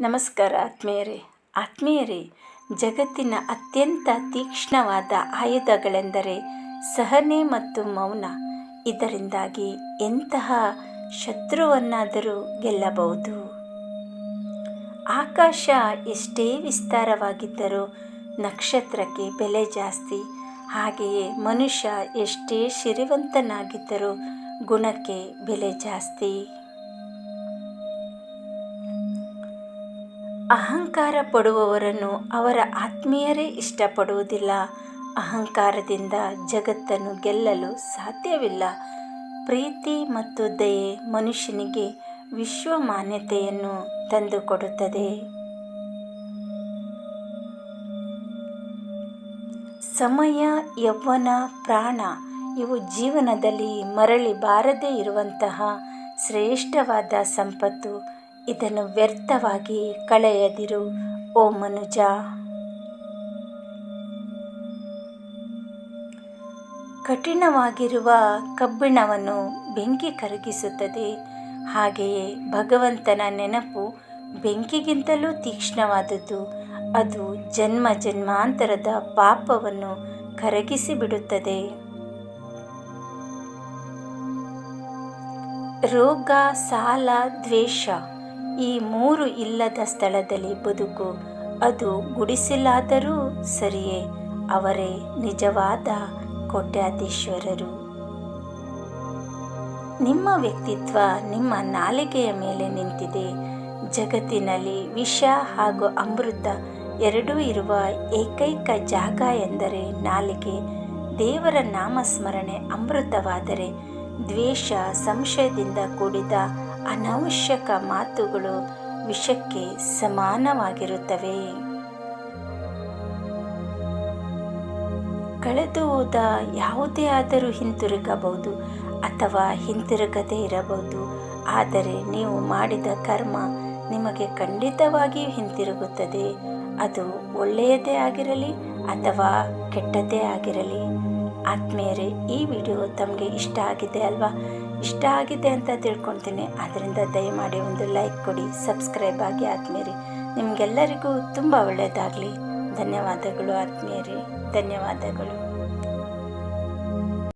ನಮಸ್ಕಾರ ಆತ್ಮೀಯರೇ. ಆತ್ಮೀಯರೇ, ಜಗತ್ತಿನ ಅತ್ಯಂತ ತೀಕ್ಷ್ಣವಾದ ಆಯುಧಗಳೆಂದರೆ ಸಹನೆ ಮತ್ತು ಮೌನ. ಇದರಿಂದಾಗಿ ಎಂತಹ ಶತ್ರುವನ್ನಾದರೂ ಗೆಲ್ಲಬಹುದು. ಆಕಾಶ ಎಷ್ಟೇ ವಿಸ್ತಾರವಾಗಿದ್ದರೂ ನಕ್ಷತ್ರಕ್ಕೆ ಬೆಲೆ ಜಾಸ್ತಿ. ಹಾಗೆಯೇ ಮನುಷ್ಯ ಎಷ್ಟೇ ಸಿರಿವಂತನಾಗಿದ್ದರೂ ಗುಣಕ್ಕೆ ಬೆಲೆ ಜಾಸ್ತಿ. ಅಹಂಕಾರ ಪಡುವವರನ್ನು ಅವರ ಆತ್ಮೀಯರೇ ಇಷ್ಟಪಡುವುದಿಲ್ಲ. ಅಹಂಕಾರದಿಂದ ಜಗತ್ತನ್ನು ಗೆಲ್ಲಲು ಸಾಧ್ಯವಿಲ್ಲ. ಪ್ರೀತಿ ಮತ್ತು ದಯೆ ಮನುಷ್ಯನಿಗೆ ವಿಶ್ವ ಮಾನ್ಯತೆಯನ್ನು ತಂದುಕೊಡುತ್ತದೆ. ಸಮಯ, ಯೌವನ, ಪ್ರಾಣ ಇವು ಜೀವನದಲ್ಲಿ ಮರಳಿ ಬಾರದೇ ಇರುವಂತಹ ಶ್ರೇಷ್ಠವಾದ ಸಂಪತ್ತು. ಇದನ್ನು ವ್ಯರ್ಥವಾಗಿ ಕಳೆಯದಿರು, ಓ ಮನುಜ. ಕಠಿಣವಾಗಿರುವ ಕಬ್ಬಿಣವನ್ನು ಬೆಂಕಿ ಕರಗಿಸುತ್ತದೆ. ಹಾಗೆಯೇ ಭಗವಂತನ ನೆನಪು ಬೆಂಕಿಗಿಂತಲೂ ತೀಕ್ಷ್ಣವಾದದ್ದು. ಅದು ಜನ್ಮ ಜನ್ಮಾಂತರದ ಪಾಪವನ್ನು ಕರಗಿಸಿ ಬಿಡುತ್ತದೆ. ರೋಗ, ಸಾಲ, ದ್ವೇಷ. ಈ ಮೂರು ಇಲ್ಲದ ಸ್ಥಳದಲ್ಲಿ ಬದುಕು, ಅದು ಗುಡಿಸಿಲಾದರೂ ಸರಿಯೇ, ಅವರೇ ನಿಜವಾದ ಕೋಟ್ಯಾಧೀಶ್ವರರು. ನಿಮ್ಮ ವ್ಯಕ್ತಿತ್ವ ನಿಮ್ಮ ನಾಲಿಗೆಯ ಮೇಲೆ ನಿಂತಿದೆ. ಜಗತ್ತಿನಲ್ಲಿ ವಿಷ ಹಾಗೂ ಅಮೃತ ಎರಡೂ ಇರುವ ಏಕೈಕ ಜಾಗ ಎಂದರೆ ನಾಲಿಗೆ. ದೇವರ ನಾಮಸ್ಮರಣೆ ಅಮೃತವಾದರೆ ದ್ವೇಷ, ಸಂಶಯದಿಂದ ಕೂಡಿದ ಅನಾವಶ್ಯಕ ಮಾತುಗಳು ವಿಷಕ್ಕೆ ಸಮಾನವಾಗಿರುತ್ತವೆ. ಕಳೆದು ಹೋದ ಯಾವುದೇ ಆದರೂ ಹಿಂತಿರುಗಬಹುದು ಅಥವಾ ಹಿಂತಿರುಗದೇ ಇರಬಹುದು. ಆದರೆ ನೀವು ಮಾಡಿದ ಕರ್ಮ ನಿಮಗೆ ಖಂಡಿತವಾಗಿಯೂ ಹಿಂತಿರುಗುತ್ತದೆ. ಅದು ಒಳ್ಳೆಯದೇ ಆಗಿರಲಿ ಅಥವಾ ಕೆಟ್ಟದ್ದೇ ಆಗಿರಲಿ. ಆತ್ಮೀಯರೇ, ಈ ವಿಡಿಯೋ ತಮಗೆ ಇಷ್ಟ ಆಗಿದೆ ಅಲ್ವಾ? ಇಷ್ಟ ಆಗಿದೆ ಅಂತ ತಿಳ್ಕೊಳ್ತೀನಿ ಅದರಿಂದ ದಯಮಾಡಿ ಒಂದು ಲೈಕ್ ಕೊಡಿ, ಸಬ್ಸ್ಕ್ರೈಬ್ ಆಗಿ ಆತ್ಮೀಯರಿ. ನಿಮಗೆಲ್ಲರಿಗೂ ತುಂಬ ಒಳ್ಳೆಯದಾಗಲಿ ಧನ್ಯವಾದಗಳು ಆತ್ಮೀಯರೇ. ಧನ್ಯವಾದಗಳು.